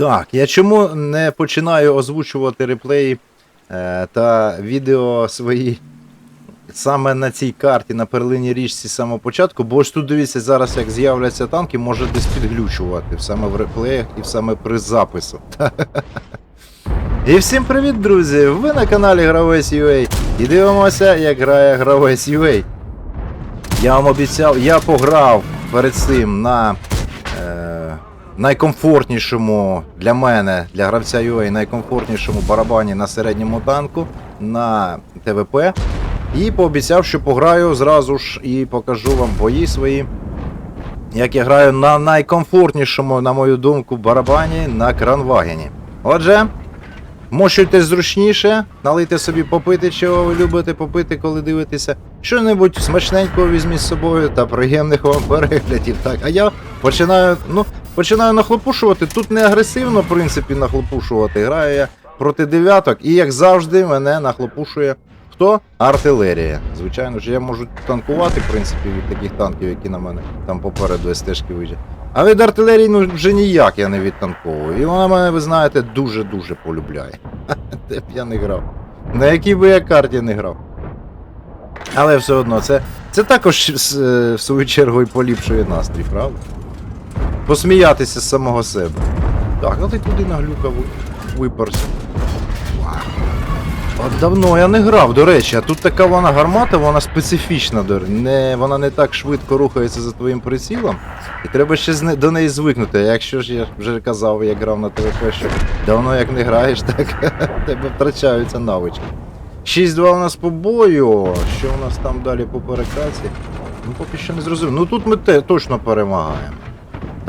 Так, я чому не починаю озвучувати реплеї е, та відео свої саме на цій карті, на перлині річці з самого початку, бо ж тут дивіться, зараз як з'являться танки, може десь підглючувати саме в реплеях і саме при запису. І всім привіт, друзі! Ви на каналі Гравець UA і дивимося, як грає Гравець UA. Я вам обіцяв, я пограв перед цим на найкомфортнішому для мене, для гравця UA, найкомфортнішому барабані на середньому танку на ТВП. І пообіцяв, що пограю зразу ж і покажу вам бої свої. Як я граю на найкомфортнішому, на мою думку, барабані на кранвагені. Отже, мощуйте зручніше, налийте собі попити, чого ви любите попити, коли дивитеся. Що-небудь смачненького візьміть з собою та приємних вам переглядів. Так, а я починаю, ну, починаю нахлопушувати. Тут не агресивно, в принципі, нахлопушувати. Граю я проти дев'яток, і як завжди, мене нахлопушує хто? Артилерія. Звичайно ж, я можу танкувати, в принципі, від таких танків, які на мене там попереду стежки виїжджать. А від артилерії ну, вже ніяк я не відтанковую. І вона мене, ви знаєте, дуже-дуже полюбляє. Де б я не грав. На якій би я карті не грав. Але все одно, це, це також е, в свою чергу і поліпшує настрій, правда? Посміятися з самого себе. Так, ну ти туди наглюкав, виперся. Вау. От давно я не грав, до речі, а тут така вона гармата, вона специфічна, не, вона не так швидко рухається за твоїм прицілом. І треба ще з до неї звикнути. Якщо ж я вже казав, я грав на ТВП, що давно як не граєш, так тебе втрачаються навички. 6-2 у нас по бою. Що у нас там далі по перекаці? Ну поки що не зрозумів. Ну тут ми те, точно перемагаємо.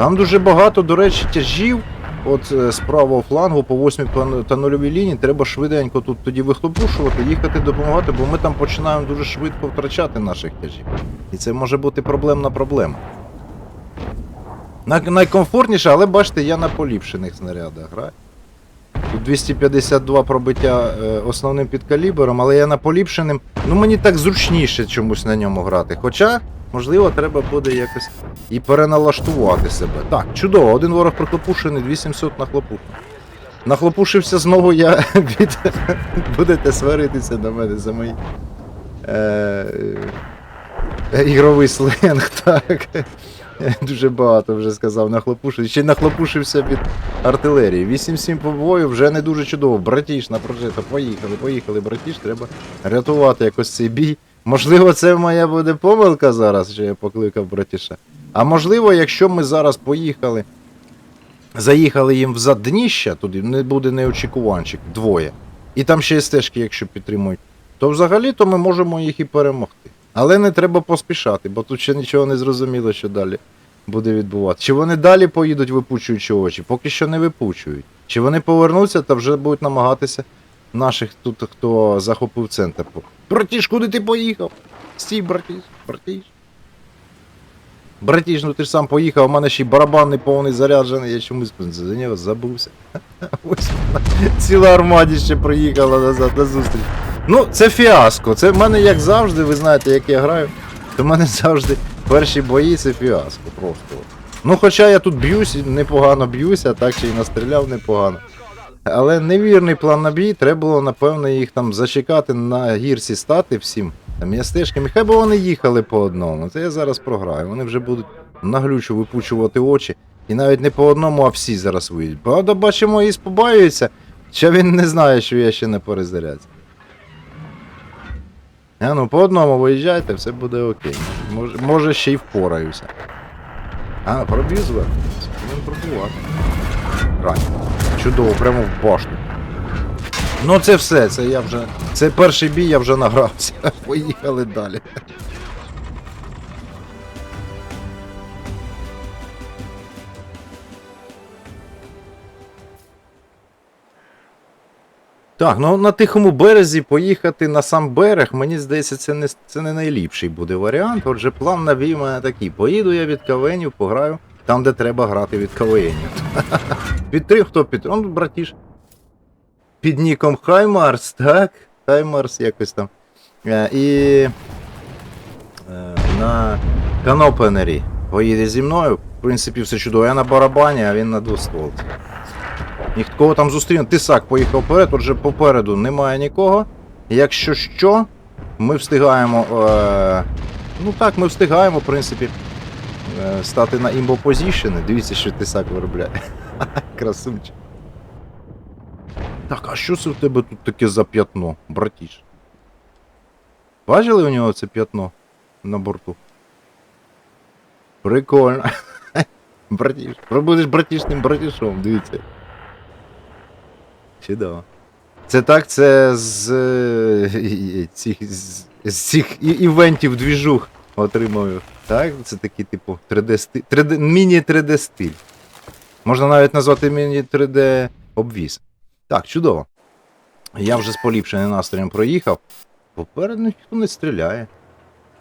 Там дуже багато, до речі, тяжів. От е, з правого флангу по 8 та- нульовій лінії треба швиденько тут тоді вихлопушувати, їхати допомагати, бо ми там починаємо дуже швидко втрачати наших тяжів. І це може бути проблемна проблема. Най- найкомфортніше, але бачите, я на поліпшених снарядах граю. Тут 252 пробиття е, основним підкалібером, але я на поліпшеним. Ну мені так зручніше чомусь на ньому грати. Хоча, можливо, треба буде якось і переналаштувати себе. Так, чудово, один ворог прихлопушений, 2700 нахлопушений. Нахлопушився знову я від. Будете сваритися на мене за мої. Е... е, Ігровий сленг, так. Дуже багато вже сказав, нахлопушив. Ще нахлопушився від артилерії. 8-7 по бою вже не дуже чудово. Братіш на прожито. Поїхали, поїхали, братіш, треба рятувати якось цей бій. Можливо, це моя буде помилка зараз, що я покликав братіша. А можливо, якщо ми зараз поїхали, заїхали їм в задніща, туди не буде неочікуванчик, двоє. І там ще є стежки, якщо підтримують, то взагалі-то ми можемо їх і перемогти. Але не треба поспішати, бо тут ще нічого не зрозуміло, що далі буде відбуватися. Чи вони далі поїдуть, випучуючи очі? Поки що не випучують. Чи вони повернуться та вже будуть намагатися наших тут, хто захопив центр. Братіш, куди ти поїхав? Стій, братіш, братіш. Братіш, ну ти ж сам поїхав, у мене ще й барабан не повний заряджений, я чомусь за нього забувся. Ось ціла армадіще приїхала назад на зустріч. Ну, це фіаско. Це в мене, як завжди, ви знаєте, як я граю, то в мене завжди перші бої це фіаско просто. Ну, хоча я тут б'юсь, непогано б'юся, так ще й настріляв непогано. Але невірний план на бій, треба було, напевно, їх там зачекати на гірці стати всім там містечками. Хай би вони їхали по одному. Це я зараз програю. Вони вже будуть наглючу випучувати очі. І навіть не по одному, а всі зараз вийдуть. Правда, бачимо, і побаюється, що він не знає, що я ще не перезарядці. А ну, по одному виїжджайте, все буде окей. Може, може ще й впораюся. А, проб'ю зверху. Він пробувати. Правильно. Чудово, прямо в башню. Ну це все, це я вже. Це перший бій, я вже награвся. Поїхали далі. Так, ну на тихому березі поїхати на сам берег, мені здається, це не, це не найліпший буде варіант. Отже, план на бій мене такий. Поїду я від кавенів, пограю там, де треба грати від кавенів. Підтрим, хто підтрим? Он, братіш. Під ніком Хаймарс, так? Хаймарс якось там. Е, і е, на канопенері поїде зі мною. В принципі, все чудово. Я на барабані, а він на двостволці. Ніхто там зустріне. Тисак поїхав вперед, отже попереду немає нікого. Якщо що, ми встигаємо. Е... Ну так, ми встигаємо, в принципі, е... стати на імбо позішени. Дивіться, що тисак виробляє. Красунчик. Так, а що це в тебе тут таке за п'ятно, братіш? Бачили у нього це п'ятно на борту? Прикольно. Братіш. Будеш братішним братішом, дивіться. Чудово. Це так, це з е, цих, з, з цих івентів двіжух отримую. Так? Це такий, типу, 3D стиль. 3D, міні 3D стиль. Можна навіть назвати міні 3D обвіз. Так, чудово. Я вже з поліпшеним настроєм проїхав. Попереду ніхто не стріляє.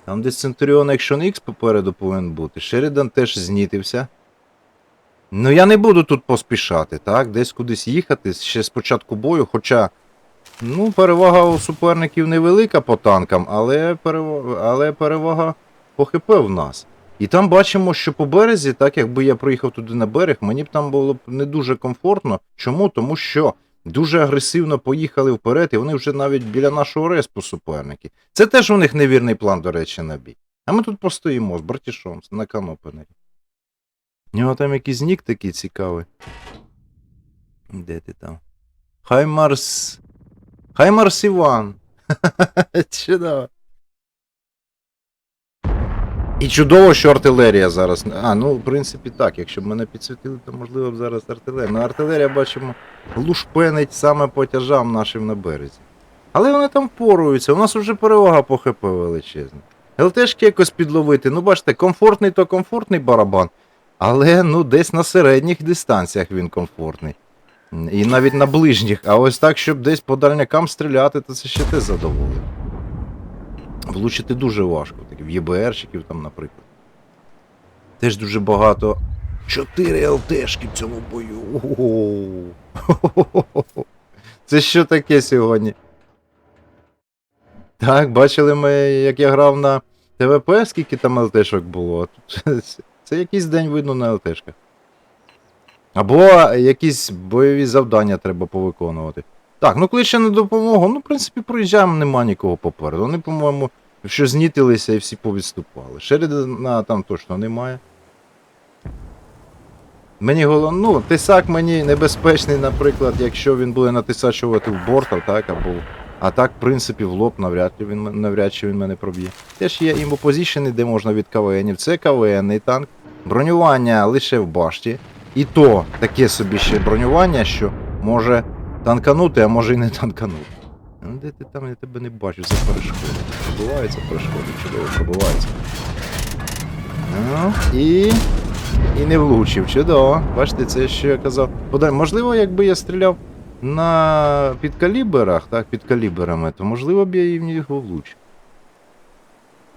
Там десь Centurion Action X попереду повинен бути. Шерідан теж знітився. Ну я не буду тут поспішати, так? Десь кудись їхати ще з початку бою, хоча. Ну, перевага у суперників невелика по танкам, але перевага, але перевага по ХП в нас. І там бачимо, що по березі, так якби я проїхав туди на берег, мені б там було б не дуже комфортно. Чому? Тому що дуже агресивно поїхали вперед, і вони вже навіть біля нашого респу суперники. Це теж у них невірний план, до речі, на бій. А ми тут постоїмо з братішом на канопенері. Нього там якийсь нік такий цікавий. Де ти там? Хаймарс. Хаймарс Іван. Чудово. І чудово, що артилерія зараз. А, ну, в принципі, так. Якщо б мене підсвітили, то можливо б зараз артилерія. Ну, артилерія, бачимо, лушпенить саме по тяжам нашим на березі. Але вони там впоруються, у нас вже перевага по ХП величезна. ЛТшки якось підловити. Ну, бачите, комфортний то комфортний барабан, але ну десь на середніх дистанціях він комфортний. І навіть на ближніх. А ось так, щоб десь по дальнякам стріляти, то це ще те задоволення. Влучити дуже важко, так, в ЄБРщиків там, наприклад. Теж дуже багато. Чотири ЛТшки в цьому бою. Ого. Це що таке сьогодні? Так, бачили ми, як я грав на ТВП, скільки там ЛТшок було. Це якийсь день видно на ЛТшках. Або якісь бойові завдання треба повиконувати. Так, ну кличе на допомогу. Ну, в принципі, проїжджаємо, нема нікого попереду. Вони, по-моєму, що знітилися і всі повідступали. Шерідана там точно немає. Мені головне, ну, тисак мені небезпечний, наприклад, якщо він буде натисачувати в борта, так, або. А так, в принципі, в лоб навряд ли він, навряд чи він мене проб'є. Теж є імопозішени, де можна від КВНів. Це КВНний танк. Бронювання лише в башті. І то таке собі ще бронювання, що може танканути, а може і не танканути. Ну де ти там, я тебе не бачу за перешкоди. Пробиваються перешкоди, чудово пробиваються. Ну, і. І не влучив, чудово. Бачите, це що я казав. Подай, можливо, якби я стріляв на підкаліберах, так, підкаліберами, то можливо б я і в нього влучив.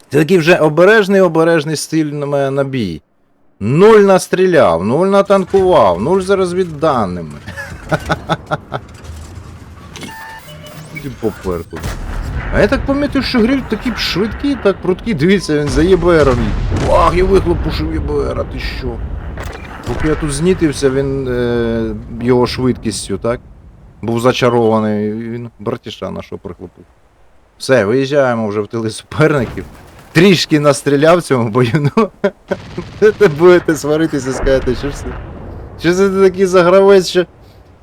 Це такий вже обережний обережний стиль на мене на бій. Нуль настріляв, нуль натанкував, нуль за розвідданими. Поперку. А я так пам'ятаю, що гриль такий швидкий, так прудкий. Дивіться, він за ЄБРом. Ах, я вихлопушив ЄБР, а ти що? Поки я тут знітився, він е, його швидкістю, так? Був зачарований, він братіша нашого прихлопив. Все, виїжджаємо вже в тили суперників. Трішки настріляв цьому бою, ну. Будете сваритися, і скажете, що ж це? Що це ти такий загравець, що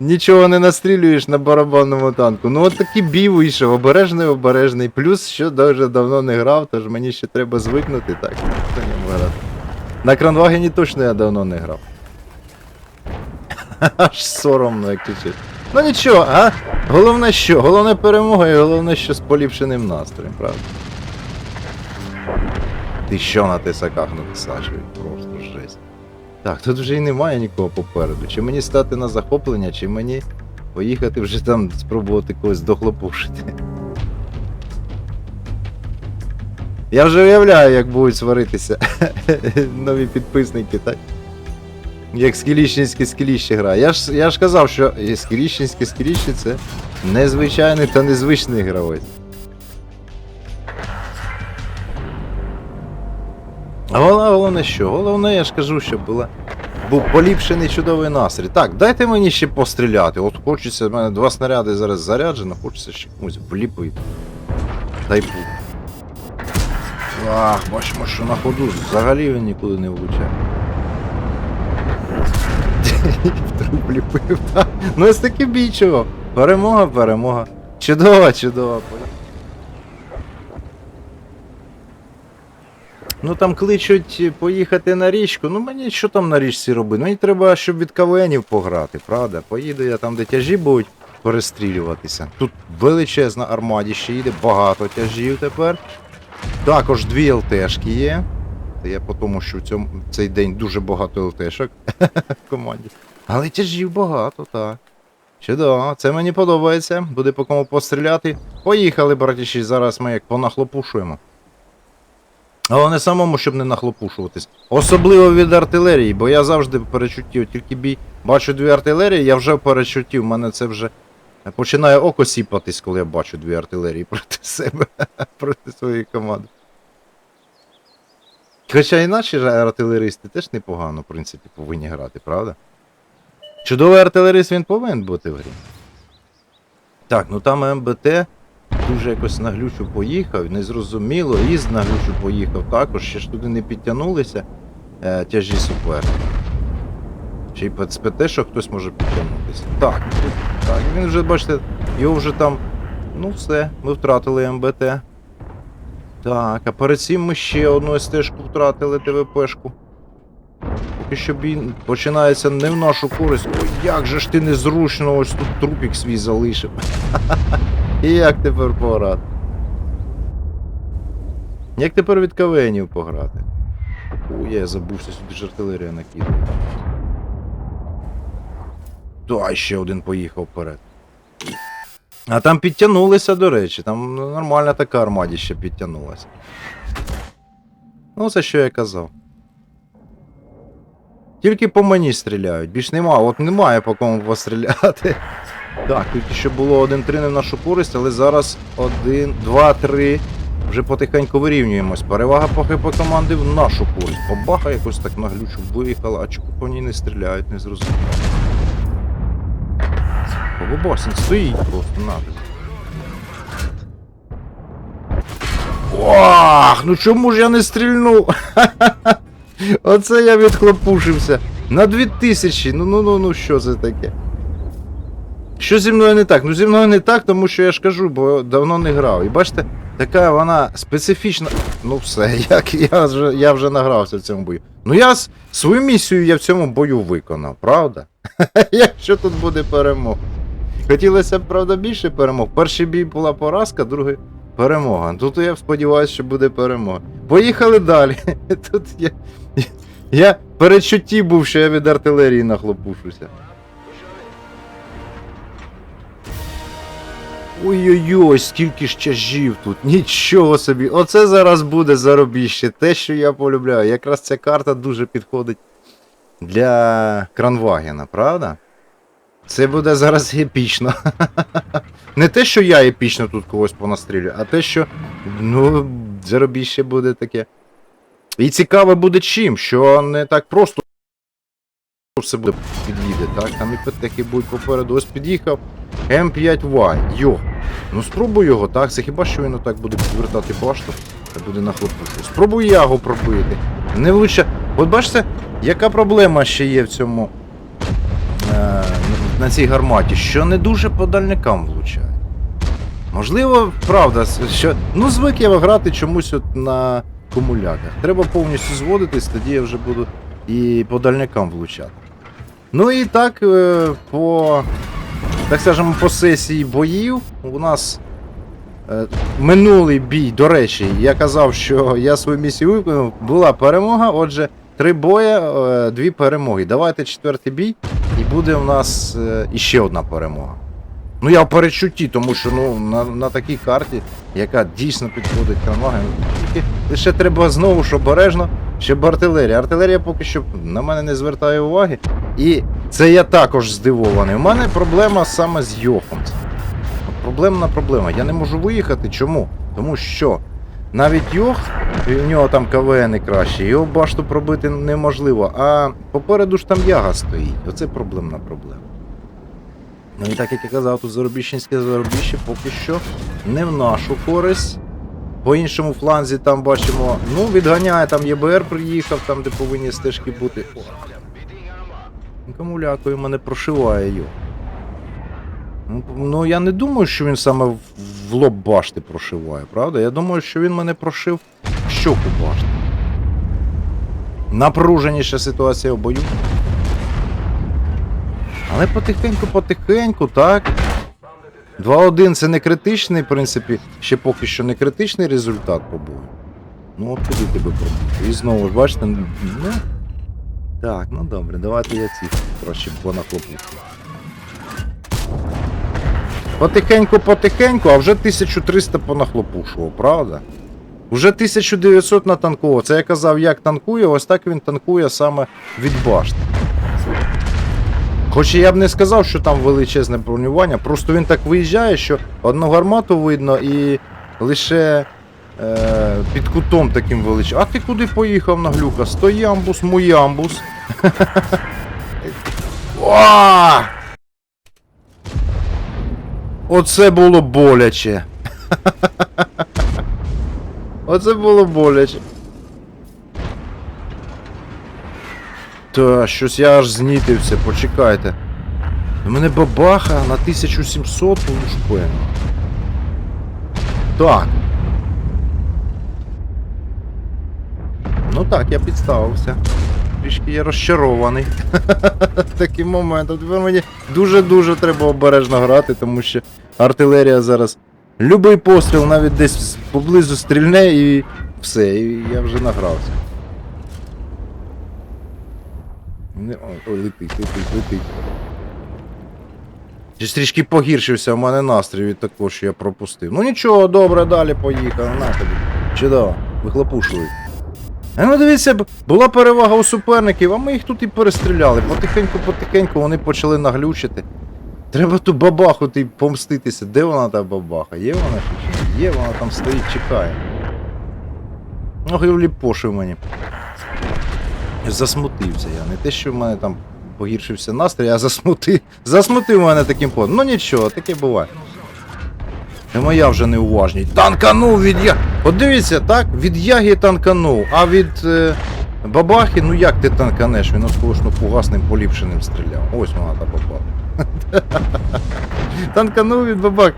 нічого не настрілюєш на барабанному танку. Ну от такий бій вийшов, обережний, обережний. Плюс, що дуже давно не грав, тож мені ще треба звикнути, так. На Кранвагені точно я давно не грав. Аж соромно, як чуть. Ну нічого, а? Головне що? Головне перемога і головне, що з поліпшеним настроєм, правда? Ти що на тисаках натисачують? Просто жесть. Так, тут вже і немає нікого попереду. Чи мені стати на захоплення, чи мені поїхати вже там спробувати когось дохлопушити. Я вже уявляю, як будуть сваритися нові підписники, так? Як скіліщенське скіліще грає. Я ж, я ж казав, що скіліщенське скіліще це незвичайний та незвичний гравець. А головне, що? Головне, я ж кажу, що була був поліпшений чудовий настрій. Так, дайте мені ще постріляти. От хочеться, в мене два снаряди зараз заряджено, хочеться ще комусь вліпити. Дай пу. Ах, бачимо, що на ходу взагалі він нікуди не влучає. Труп вліпив. Ну ось таки бій чого. Перемога, перемога. Чудова, чудова. Ну там кличуть поїхати на річку. Ну мені що там на річці робити? Мені треба, щоб від КВНів пограти, правда? Поїду я там, де тяжі будуть перестрілюватися. Тут величезна армадіще їде, багато тяжів тепер. Також дві ЛТшки є. Я по тому, що в цьому цей день дуже багато ЛТшок в команді. Але тяжів багато, так. Чудово, це мені подобається. Буде по кому постріляти. Поїхали, братіші, зараз ми як понахлопушуємо. Але не самому, щоб не нахлопушуватись. Особливо від артилерії, бо я завжди в перечутті, тільки бій бачу дві артилерії, я вже в перечутті, в мене це вже починає око сіпатись, коли я бачу дві артилерії проти себе, проти своєї команди. Хоча іначе ж артилеристи теж непогано, в принципі, повинні грати, правда? Чудовий артилерист він повинен бути в грі. Так, ну там МБТ дуже якось наглючу поїхав, незрозуміло, Із наглючу поїхав також, ще ж туди не підтягнулися е, тяжі суперника. Чи й з що хтось може підтягнутися. Так, так, він вже, бачите, його вже там. Ну все, ми втратили МБТ. Так, а перед цим ми ще одну стежку втратили ТВПшку. Поки що бій починається не в нашу користь. Ой, як же ж ти незручно ось тут трупік свій залишив. І як тепер пограти? Як тепер від КВНів пограти? Ой, я забувся сюди ж артилерія накидати. Та ще один поїхав вперед. А там підтягнулися, до речі, там нормальна така армадіща підтягнулася. Ну, це що я казав. Тільки по мені стріляють, більш нема, от немає по кому постріляти. Так, тільки що було 1-3 не в нашу користь, але зараз 1, 2, 3. Вже потихеньку вирівнюємось. Перевага по команди в нашу користь. Бабаха якось так наглючу виїхала, а чому по ній не стріляють, не зрозуміло. Бабасін стоїть просто нагло. Ох, ну чому ж я не стрільнув? Оце я відхлопушився. На 2000, ну ну ну ну що це таке? Що зі мною не так? Ну зі мною не так, тому що я ж кажу, бо давно не грав. І бачите, така вона специфічна. Ну все, як я вже я вже награвся в цьому бою. Ну я свою місію я в цьому бою виконав, правда? Якщо тут буде перемога. Хотілося б, правда, більше перемог. Перший бій була поразка, другий перемога. Тут я сподіваюся, що буде перемога. Поїхали далі. Тут я. Я передчутті був, що я від артилерії нахлопушуся. Ой-ой-ой, скільки ж тяжів тут, нічого собі. Оце зараз буде заробіще, те, що я полюбляю. Якраз ця карта дуже підходить для Кранвагена, правда? Це буде зараз епічно. Не те, що я епічно тут когось понастрілю, а те, що ну, заробіще буде таке. І цікаве буде чим, що не так просто все буде під'їде, так? Там і петехи будуть попереду. Ось під'їхав М5Y. Йо. Ну спробуй його, так? Це хіба що він отак буде підвертати башту та буде на хлопушку. Спробуй я його пробити. Не влуча. От бачите, яка проблема ще є в цьому. Е, на цій гарматі, що не дуже по дальникам влучає. Можливо, правда, що. Ну, звик я грати чомусь от на кумуляках. Треба повністю зводитись, тоді я вже буду і по дальникам влучати. Ну і так, е, по. Так скажемо, по сесії боїв у нас е, минулий бій, до речі, я казав, що я свою місію виконав, була перемога, отже, три боя, е, дві перемоги. Давайте четвертий бій, і буде у нас е, іще одна перемога. Ну я в перечутті, тому що ну, на, на такій карті, яка дійсно підходить Кранваген, тільки лише треба знову ж обережно, щоб артилерія. Артилерія поки що на мене не звертає уваги. І це я також здивований. У мене проблема саме з Йохом. Проблемна проблема. Я не можу виїхати. Чому? Тому що навіть Йох в нього там КВН краще. Його башту пробити неможливо. А попереду ж там яга стоїть. Оце проблемна проблема. Ну і так як я казав, тут заробіщенське заробіще поки що не в нашу користь. По іншому фланзі там бачимо, ну, відганяє, там ЄБР приїхав, там де повинні стежки бути. Камулякою мене прошиває його. Ну, Ну, я не думаю, що він саме в, в лоб башти прошиває, правда? Я думаю, що він мене прошив в щоку башти. Напруженіша ситуація в бою. Але потихеньку-потихеньку, так. 2-1 це не критичний, в принципі, ще поки що не критичний результат по. Ну, от куди тебе пробити. І знову ж бачите, ну. Так, ну добре, давайте я ці краще понахлопну. Потихеньку-потихеньку, а вже 1300 понахлопушував, правда? Вже 1900 натанкував. Це я казав, як танкує, ось так він танкує саме від башти. Хоч я б не сказав, що там величезне бронювання, просто він так виїжджає, що одну гармату видно і лише е, під кутом таким величезним. А ти куди поїхав наглюка? Стоямбус, муямбус. Оце було боляче. Оце було боляче. Та, щось я аж знітився, почекайте. У мене бабаха на 1700 полушпена. Так. Ну так, я підставився. Трішки я розчарований. Таким моментом. Тепер мені дуже-дуже треба обережно грати, тому що артилерія зараз. Любий постріл навіть десь поблизу стрільне і все, і я вже награвся. Не, ой, летить, летить, летить. Щось трішки погіршився, в мене настрій від такого, що я пропустив. Ну нічого, добре, далі поїхав. На тобі. Чудово, вихлопушують. А ну дивіться, була перевага у суперників, а ми їх тут і перестріляли. Потихеньку-потихеньку вони почали наглючити. Треба ту бабаху ти помститися. Де вона та бабаха? Є вона чи? Є, вона там стоїть, чекає. Ох, і вліпошив мені. Засмутився я. Не те, що в мене там погіршився настрій, а засмутив. Засмутив мене таким ходом. Ну нічого, таке буває. Не моя вже неуважність. Танканув від я. От дивіться, так, від яги танканув, а від е, бабахи, ну як ти танканеш? Він осколочно фугасним поліпшеним стріляв. Ось вона та бабаха. Танканув від бабах.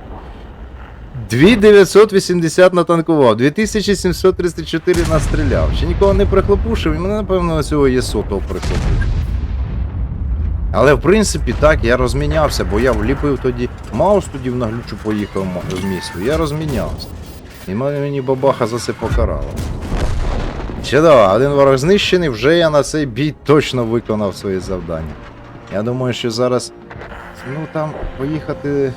2980 натанкував, 2734 настріляв. Ще нікого не прихлопушив, і мене, напевно, цього є сотого прихлопушив. Але в принципі так, я розмінявся, бо я вліпив тоді. Маус тоді в наглючу поїхав в місто. Я розмінявся. І мені бабаха за це покарала. Чудово, один ворог знищений, вже я на цей бій точно виконав свої завдання. Я думаю, що зараз. Ну там поїхати.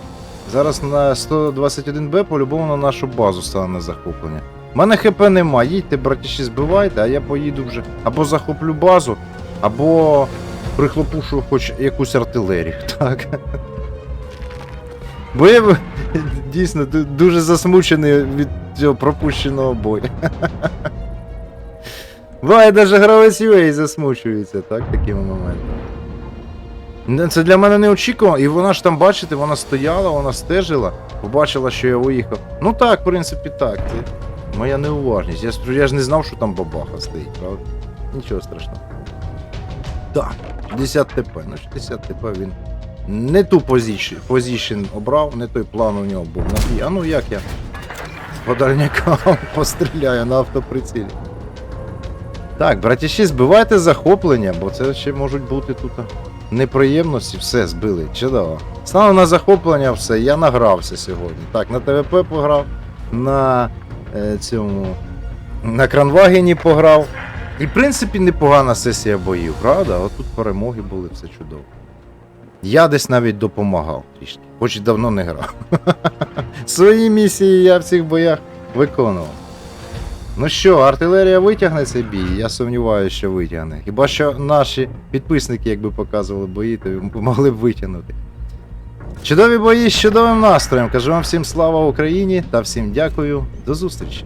Зараз на 121Б по-любому на нашу базу стане захоплення. У мене ХП нема, їдьте, братіші, збивайте, а я поїду вже або захоплю базу, або прихлопушу хоч якусь артилерію. Так. Бо я дійсно дуже засмучений від цього пропущеного бою. Буває, навіть гравець UA засмучується, так, такими моментами. Це для мене неочікувано, і вона ж там, бачите, вона стояла, вона стежила, побачила, що я виїхав. Ну так, в принципі, так. Це моя неуважність. Я, ж- я ж не знав, що там бабаха стоїть, правда? Нічого страшного. Так, 60 ТП. Ну, 60 ТП він не ту позицію, позицію обрав, не той план у нього був. А ну як я з подальняка постріляю на автоприцілі. Так, братіші, збивайте захоплення, бо це ще можуть бути тут неприємності. Все, збили. Чудово. Стану на захоплення, все, я награвся сьогодні. Так, на ТВП пограв, на е, цьому. На кранвагені пограв. І в принципі непогана сесія боїв, правда? От тут перемоги були, все чудово. Я десь навіть допомагав трішки, хоч і давно не грав. Свої місії я в цих боях виконував. Ну що, артилерія витягне цей бій? Я сумніваюся, що витягне. Хіба що наші підписники, якби показували бої, то могли б витягнути. Чудові бої з чудовим настроєм. Кажу вам всім слава Україні та всім дякую. До зустрічі!